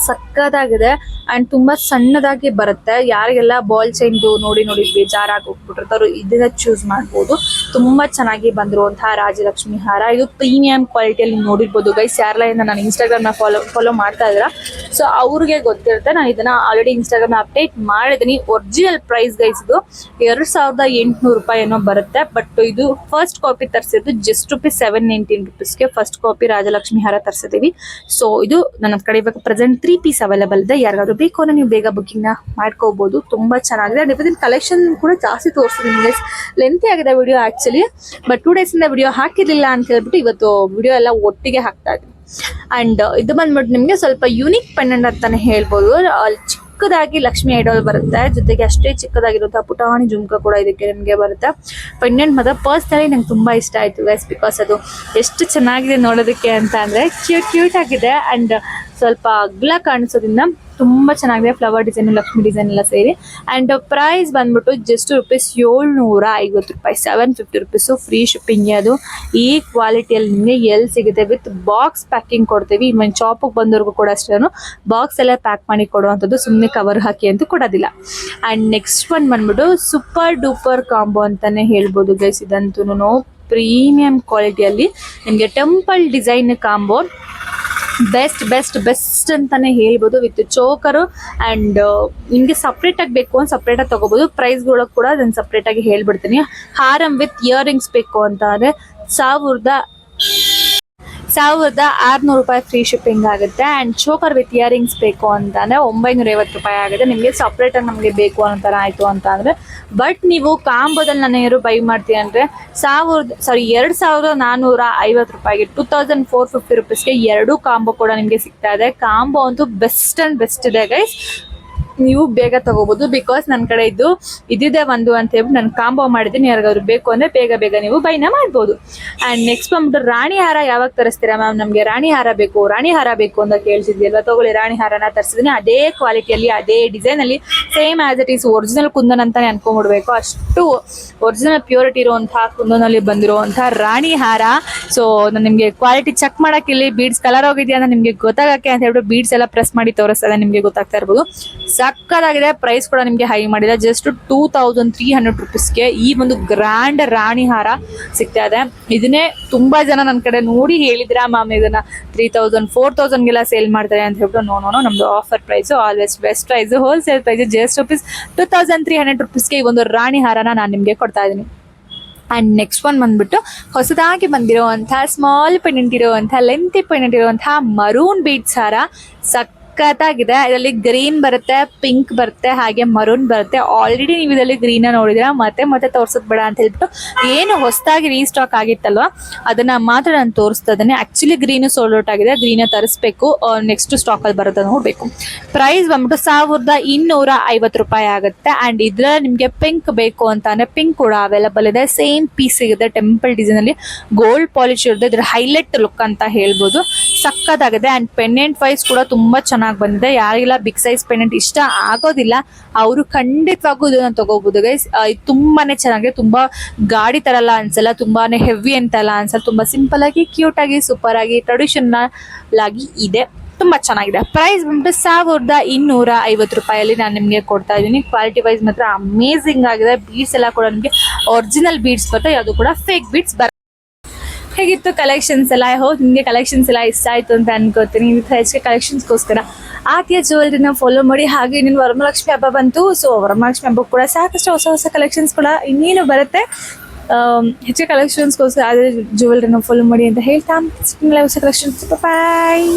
S1: ಸಕ್ಕದಾಗಿದೆ ಅಂಡ್ ತುಂಬಾ ಸಣ್ಣದಾಗಿ ಬರುತ್ತೆ. ಯಾರಿಗೆಲ್ಲ ಬಾಲ್ ಚೈನ್ದು ನೋಡಿ ನೋಡಿ ಬೇಜಾರಾಗಿ ಹೋಗ್ಬಿಟ್ಟಿರ್ತಾರೋ ಇದನ್ನ ಚೂಸ್ ಮಾಡ್ಬೋದು. ತುಂಬಾ ಚೆನ್ನಾಗಿ ಬಂದಿರುವಂತಹ ರಾಜಲಕ್ಷ್ಮಿ ಹಾರ. ಇದು ಪ್ರೀಮಿಯಂ ಕ್ವಾಲಿಟಿಯಲ್ಲಿ ನೋಡಿರ್ಬೋದು. ಗೈಸ್ ಯಾರೆಲ್ಲ ನಾನು ಇನ್ಸ್ಟಾಗ್ರಾಮ್ನ ಫಾಲೋ ಫಾಲೋ ಮಾಡ್ತಾ ಇದ್ದೀರಾ? ಸೊ ಅವ್ರಿಗೆ ಗೊತ್ತಿರುತ್ತೆ. ನಾನು ಇದನ್ನ ಆಲ್ರೆಡಿ ಇನ್ಸ್ಟಾಗ್ರಾಮ್ನ ಅಪ್ಡೇಟ್ ಮಾಡಿದೀನಿ ಒರಿಜಿನಲ್ ಪ್ರೈಸ್ ಗೈಸ್ ಇದು ಎರಡು ಸಾವಿರದ ಎಂಟುನೂರು ರೂಪಾಯಿ ಏನೋ ಬರುತ್ತೆ. ಬಟ್ ಇದು ಫಸ್ಟ್ ಕಾಪಿ ತರಿಸಿದ್ದು ಜಸ್ಟ್ ರುಪೀಸ್ ಸೆವೆನ್ ನೈನ್ಟೀನ್ ರುಪೀಸ್ಗೆ ಫಸ್ಟ್ ಕಾಪಿ ರಾಜಲಕ್ಷ್ಮಿ ಹಾರ ತರಿಸಿದ್ದೀವಿ. ಸೊ ಇದು ನನ್ನ ಕಡೆ ಇವಾಗ ಪ್ರೆಸೆಂಟ್ ತ್ರೀ ಪೀಸ್ ಅವೈಲಬಲ್ ಇದೆ. ಯಾರಿಗಾದ್ರೂ ಬೇಕು ಅಂದ್ರೆ ನೀವು ಬೇಗ ಬುಕ್ಕಿಂಗ್ನ ಮಾಡ್ಕೋಬಹುದು ತುಂಬಾ ಚೆನ್ನಾಗಿದೆ. ಅದೇ ಇವತ್ತಿನ ಕಲೆಕ್ಷನ್ ಕೂಡ ಜಾಸ್ತಿ ತೋರಿಸ್ತೀನಿ ನಿಮಗೆ ಲೆಂತಿ ಆಗಿದೆ ವಿಡಿಯೋ ಆ್ಯಕ್ಚುಲಿ ಬಟ್ ಟೂ ಡೇಸಿಂದ ವಿಡಿಯೋ ಹಾಕಿರ್ಲಿಲ್ಲ ಅಂತ ಹೇಳ್ಬಿಟ್ಟು ಇವತ್ತು ವಿಡಿಯೋ ಎಲ್ಲ ಒಟ್ಟಿಗೆ ಹಾಕ್ತಾ ಇದ್ದೀನಿ. ಅಂಡ್ ಇದು ಬಂದ್ಬಿಟ್ಟು ನಿಮಗೆ ಸ್ವಲ್ಪ ಯುನಿಕ್ ಪೆಂಡೆಂಟ್ ಅಂತಾನೆ ಹೇಳ್ಬೋದು. ಅಲ್ಲಿ ಚಿಕ್ಕದಾಗಿ ಲಕ್ಷ್ಮಿ ಐಡಲ್ ಬರುತ್ತೆ. ಜೊತೆಗೆ ಅಷ್ಟೇ ಚಿಕ್ಕದಾಗಿರುವಂತಹ ಪುಟಾಣಿ ಜುಮ್ಕ ಕೂಡ ಇದಕ್ಕೆ ನಿಮಗೆ ಬರುತ್ತೆ. ಪೆಂಡೆಂಟ್ ಮಾತ್ರ ಪರ್ಸ್ನಲಿ ನಂಗೆ ತುಂಬಾ ಇಷ್ಟ ಆಯಿತು ಗೈಸ್ ಬಿಕಾಸ್ ಅದು ಎಷ್ಟು ಚೆನ್ನಾಗಿದೆ ನೋಡೋದಕ್ಕೆ ಅಂತ ಅಂದ್ರೆ ಕ್ಯೂಟ್ ಕ್ಯೂಟ್ ಆಗಿದೆ. ಅಂಡ್ ಸ್ವಲ್ಪ ಅಗ್ಲ ಕಾಣಿಸೋದ್ರಿಂದ ತುಂಬಾ ಚೆನ್ನಾಗಿದೆ ಫ್ಲವರ್ ಡಿಸೈನ್ ಲಕ್ಷ್ಮಿ ಡಿಸೈನ್ ಎಲ್ಲ ಸೇರಿ. ಅಂಡ್ ಪ್ರೈಸ್ ಬಂದ್ಬಿಟ್ಟು ಜಸ್ಟ್ ರುಪೀಸ್ ಏಳ್ನೂರ ಐವತ್ತು ರೂಪಾಯಿ seven fifty rupees free shipping ಅದು. ಈ ಕ್ವಾಲಿಟಿಯಲ್ಲಿ ನಿಮಗೆ ಎಲ್ಲಿ ಸಿಗುತ್ತೆ. ವಿತ್ ಬಾಕ್ಸ್ ಪ್ಯಾಕಿಂಗ್ ಕೊಡ್ತೀವಿ. ಇವನ್ ಶಾಪಿಗೆ ಬಂದವ್ರಿಗೂ ಕೂಡ ಅಷ್ಟೇನು. ಬಾಕ್ಸ್ ಎಲ್ಲ ಪ್ಯಾಕ್ ಮಾಡಿ ಕೊಡುವಂಥದ್ದು. ಸುಮ್ಮನೆ ಕವರ್ ಹಾಕಿ ಅಂತ ಕೊಡೋದಿಲ್ಲ. ಅಂಡ್ ನೆಕ್ಸ್ಟ್ ಒನ್ ಬಂದ್ಬಿಟ್ಟು ಸೂಪರ್ ಡೂಪರ್ ಕಾಂಬೋ ಅಂತಾನೆ ಹೇಳ್ಬೋದು ಗೈಸ್ ಇದಂತೂ ಪ್ರೀಮಿಯಂ ಕ್ವಾಲಿಟಿಯಲ್ಲಿ ನಿಮಗೆ temple design combo best best best ಅಂತಾನೆ ಹೇಳ್ಬೋದು ವಿತ್ ಚೋಕರು ಅಂಡ್ ನಿಮಗೆ ಸಪ್ರೇಟ್ ಆಗಿ ಬೇಕು ಅಂತ ಸಪ್ರೇಟ್ ಆಗಿ ತಗೋಬಹುದು ಪ್ರೈಸ್ಗಳು ಕೂಡ ಅದನ್ನ ಸಪ್ರೇಟ್ ಆಗಿ ಹೇಳ್ಬಿಡ್ತೀನಿ. ಹಾರಂ ವಿತ್ ಇಯರಿಂಗ್ಸ್ ಬೇಕು ಅಂತ ಅಂದ್ರೆ ಸಾವಿರದ ಸಾವಿರದ ಆರ್ನೂರು ರೂಪಾಯಿ ಫ್ರೀ ಶಿಪ್ಪಿಂಗ್ ಆಗುತ್ತೆ. ಆ್ಯಂಡ್ ಚೋಕರ್ ವಿತ್ ಇಯರಿಂಗ್ಸ್ ಬೇಕು ಅಂತಂದರೆ ಒಂಬೈನೂರ ಐವತ್ತು ರೂಪಾಯಿ ಆಗುತ್ತೆ. ನಿಮಗೆ ಸಪ್ರೇಟಾಗಿ ನಮಗೆ ಬೇಕು ಅನ್ನೋ ಥರ ಆಯಿತು ಅಂತ ಅಂದರೆ ಬಟ್ ನೀವು ಕಾಂಬೋದಲ್ಲಿ ನಾನು ಏನಾದ್ರು ಬೈ ಮಾಡ್ತೀನಿ ಅಂದರೆ, ಸಾವಿರದ ಸಾರಿ ಎರಡು ಸಾವಿರದ ನಾನ್ನೂರ ಐವತ್ತು ರೂಪಾಯಿಗೆ ಟೂ ತೌಸಂಡ್ ಫೋರ್ ಫಿಫ್ಟಿ ರುಪೀಸ್ಗೆ ಎರಡು ಕಾಂಬೋ ಕೂಡ ನಿಮಗೆ ಸಿಗ್ತಾ ಇದೆ. ಕಾಂಬೋ ಅಂತೂ ಬೆಸ್ಟ್ ಆ್ಯಂಡ್ ಬೆಸ್ಟ್ ಇದೆ ಗೈಸ್ ನೀವು ಬೇಗ ತಗೋಬಹುದು ಬಿಕಾಸ್ ನನ್ನ ಕಡೆ ಇದ್ದು ಇದಿದೆ ಒಂದು ಅಂತ ಹೇಳ್ಬಿಟ್ಟು ನಾನು ಕಾಂಬೋ ಮಾಡಿದ್ದೀನಿ. ಯಾರಿಗಾದ್ರು ಬೇಕು ಅಂದ್ರೆ ಬೇಗ ಬೇಗ ನೀವು ಬೈನ ಮಾಡ್ಬೋದು. ಅಂಡ್ ನೆಕ್ಸ್ಟ್ ಬಂದ್ಬಿಟ್ಟು ರಾಣಿ ಹಾರ ಯಾವಾಗ ತರಿಸ್ತೀರಾ ಮ್ಯಾಮ್ ನಮಗೆ ರಾಣಿ ಹಾರ ಬೇಕು. ರಾಣಿ ಹಾರ ಬೇಕು ಅಂತ ಕೇಳ್ತಿದ್ವಿ ಅಲ್ವಾ ತಗೊಳ್ಳಿ, ರಾಣಿ ಹಾರನ ತರಿಸಿದ್ದೀನಿ. ಅದೇ ಕ್ವಾಲಿಟಿಯಲ್ಲಿ ಅದೇ ಡಿಸೈನ್ ಅಲ್ಲಿ same as it is original kundan ಅಂತಾನೆ ಅನ್ಕೊಂಡ್ಬಿಡ್ಬೇಕು. ಅಷ್ಟು ಒರಿಜಿನಲ್ ಪ್ಯೂರಿಟಿ ಇರುವಂತಹ ಕುಂದನಲ್ಲಿ ಬಂದಿರುವಂತಹ ರಾಣಿ ಹಾರ. ಸೊ ನಾನು ನಿಮಗೆ ಕ್ವಾಲಿಟಿ ಚೆಕ್ ಮಾಡಕ್ಕೆ ಇಲ್ಲಿ ಬೀಡ್ಸ್ ಕಲರ್ ಹೋಗಿದೆಯಾ ಅಂತ ನಿಮಗೆ ಗೊತ್ತಾಗಕ್ಕೆ ಅಂತ ಹೇಳ್ಬಿಟ್ಟು ಬೀಡ್ಸ್ ಎಲ್ಲ ಪ್ರೆಸ್ ಮಾಡಿ ತೋರಿಸ್ತದೆ ನಿಮಗೆ ಗೊತ್ತಾಗ್ತಾ ಇರ್ಬೋದು. ಸಕ್ಕದಾಗಿದೆ ಪ್ರೈಸ್ ಕೂಡ ನಿಮಗೆ ಹೈ ಮಾಡಿದೆ. Just two thousand three hundred ರುಪೀಸ್ಗೆ ಈ ಒಂದು ಗ್ರ್ಯಾಂಡ್ ರಾಣಿ ಹಾರ ಸಿಗ್ತಾ ಇದೆ. ಇದನ್ನೇ ತುಂಬಾ ಜನ ನನ್ನ ಕಡೆ ನೋಡಿ ಹೇಳಿದ್ರ ಮ್ಯಾಮ್, ಇದನ್ನ ತ್ರೀ ತೌಸಂಡ್ ಫೋರ್ ತೌಸಂಡ್ಗೆಲ್ಲ ಸೇಲ್ ಮಾಡ್ತಾರೆ ಅಂತ ಹೇಳ್ಬಿಟ್ಟು ನೋ ನೋ ನಮ್ದು offer price always best price wholesale price just rupees two thousand three hundred ರುಪೀಸ್ಗೆ ಈ ಒಂದು ರಾಣಿ ಹಾರನ ನಾನು ನಿಮಗೆ ಕೊಡ್ತಾ ಇದ್ದೀನಿ. ಆ್ಯಂಡ್ ನೆಕ್ಸ್ಟ್ ಒನ್ ಬಂದ್ಬಿಟ್ಟು ಹೊಸದಾಗಿ ಬಂದಿರುವಂತಹ ಸ್ಮಾಲ್ ಪೆಂಡೆಂಟ್ ಇರುವಂಥ ಲೆಂತಿ ಪೆಂಡೆಂಟ್ ಇರುವಂಥ ಮರೂನ್ ಬೀಟ್ಸ್ ಹಾರ ಸಖತ್ತಾಗಿದೆ ಇದರಲ್ಲಿ ಗ್ರೀನ್ ಬರುತ್ತೆ, ಪಿಂಕ್ ಬರುತ್ತೆ, ಹಾಗೆ ಮರೂನ್ ಬರುತ್ತೆ. ಆಲ್ರೆಡಿ ನೀವು ಇದರಲ್ಲಿ ಗ್ರೀನ ನೋಡಿದಿರಾ ಮತ್ತೆ ಮತ್ತೆ ತೋರ್ಸೋದು ಬೇಡ ಅಂತ ಹೇಳ್ಬಿಟ್ಟು ಏನು ಹೊಸದಾಗಿ ರೀಸ್ಟಾಕ್ ಆಗಿತ್ತಲ್ವಾ? ಅದನ್ನ ಮಾತ್ರ ನಾನು ತೋರಿಸ್ತಾ ಇದ್ದೇನೆ. ಆಕ್ಚುಲಿ ಗ್ರೀನ್ ಸೋಲ್ಡ್ ಔಟ್ ಆಗಿದೆ. ಗ್ರೀನ್ ತರಿಸ್ಬೇಕು. ನೆಕ್ಸ್ಟ್ ಸ್ಟಾಕ್ ಅಲ್ಲಿ ಬರುತ್ತೆ ನೋಡ್ಬೇಕು. ಪ್ರೈಸ್ ಬಂದ್ಬಿಟ್ಟು ಸಾವಿರದ ಇನ್ನೂರ ಐವತ್ತು ರೂಪಾಯಿ ಆಗುತ್ತೆ. ಅಂಡ್ ಇದ್ರ ನಿಮಗೆ ಪಿಂಕ್ ಬೇಕು ಅಂತ ಅಂದ್ರೆ ಪಿಂಕ್ ಕೂಡ ಅವೈಲಬಲ್ ಇದೆ. ಸೇಮ್ ಪೀಸ್ ಸಿಗುತ್ತೆ ಟೆಂಪಲ್ ಡಿಸೈನ್ ಅಲ್ಲಿ. ಗೋಲ್ಡ್ ಪಾಲಿಶ್ ಇರುತ್ತೆ. ಇದ್ರ ಹೈಲೈಟ್ ಲುಕ್ ಅಂತ ಹೇಳ್ಬೋದು. ಸಕ್ಕತ್ತಾಗಿದೆ. ಅಂಡ್ ಪೆಂಡೆಂಟ್ ವೈಸ್ ಕೂಡ ತುಂಬಾ ಚೆನ್ನಾಗಿ ಬಂದಿದೆ. ಯಾರಿಗೆಲ್ಲ ಬಿಗ್ ಸೈಜ್ ಪೆಂಡೆಂಟ್ ಇಷ್ಟ ಆಗೋದಿಲ್ಲ, ಅವರು ಖಂಡಿತವಾಗೂ ಇದನ್ನ ತಗೋಬಹುದು ಗೈಸ್ ತುಂಬಾನೇ ಚೆನ್ನಾಗಿದೆ. ತುಂಬಾ ಗಾಡಿ ತರ ಎಲ್ಲ ಅನ್ಸಲ್ಲ, ತುಂಬಾನೇ ಹೆವಿ ಅಂತೆಲ್ಲ ಅನ್ಸಲ್ಲ, ತುಂಬಾ ಸಿಂಪಲ್ ಆಗಿ ಕ್ಯೂಟ್ ಆಗಿ ಸೂಪರ್ ಆಗಿ ಟ್ರೆಡಿಷನಲ್ ಆಗಿ ಇದೆ. ತುಂಬಾ ಚೆನ್ನಾಗಿದೆ. ಪ್ರೈಸ್ ಬಂದ್ಬಿಟ್ಟು ಸಾವಿರದ ಇನ್ನೂರ ಐವತ್ತು ರೂಪಾಯಲ್ಲಿ ನಾನು ನಿಮಗೆ ಕೊಡ್ತಾ ಇದ್ದೀನಿ. ಕ್ವಾಲಿಟಿ ವೈಸ್ ಮಾತ್ರ ಅಮೇಝಿಂಗ್ ಆಗಿದೆ. ಬೀಡ್ಸ್ ಎಲ್ಲ ಕೂಡ ನಿಮಗೆ ಒರಿಜಿನಲ್ ಬೀಡ್ಸ್ ಬರುತ್ತೆ. ಯಾವುದು ಕೂಡ ಫೇಕ್ ಬೀಡ್ಸ್ ಹೇಗಿತ್ತು ಕಲೆಕ್ಷನ್ಸ್ ಎಲ್ಲ? ಹೋ ನಿಮಗೆ ಕಲೆಕ್ಷನ್ಸ್ ಎಲ್ಲ ಇಷ್ಟ ಆಯಿತು ಅಂತ ಅನ್ಕೋತೀನಿ. ವಿತ್ ಹೆಚ್ಚಿಗೆ ಕಲೆಕ್ಷನ್ಸ್ಗೋಸ್ಕರ ಆತಿಯ ಜ್ಯುವೆಲ್ರಿನ ಫಾಲೋ ಮಾಡಿ, ಹಾಗೆ ನಿನ್ನ ವರಮಹಾಲಕ್ಷ್ಮಿ ಹಬ್ಬ ಬಂತು. ಸೊ ವರಮಹಾಲಕ್ಷ್ಮಿ ಹಬ್ಬ ಕೂಡ ಸಾಕಷ್ಟು ಹೊಸ ಹೊಸ ಕಲೆಕ್ಷನ್ಸ್ ಕೂಡ ಇನ್ನೇನು ಬರುತ್ತೆ. ಹೆಚ್ಚು ಕಲೆಕ್ಷನ್ಸ್ಗೋಸ್ಕರ ಆದರೆ ಜ್ಯುವೆಲ್ರಿನ ಫಾಲೋ ಮಾಡಿ ಅಂತ ಹೇಳ್ತಾ. ಹೊಸ ಕಲೆಕ್ಷನ್ಸ್ ಬಾಯ್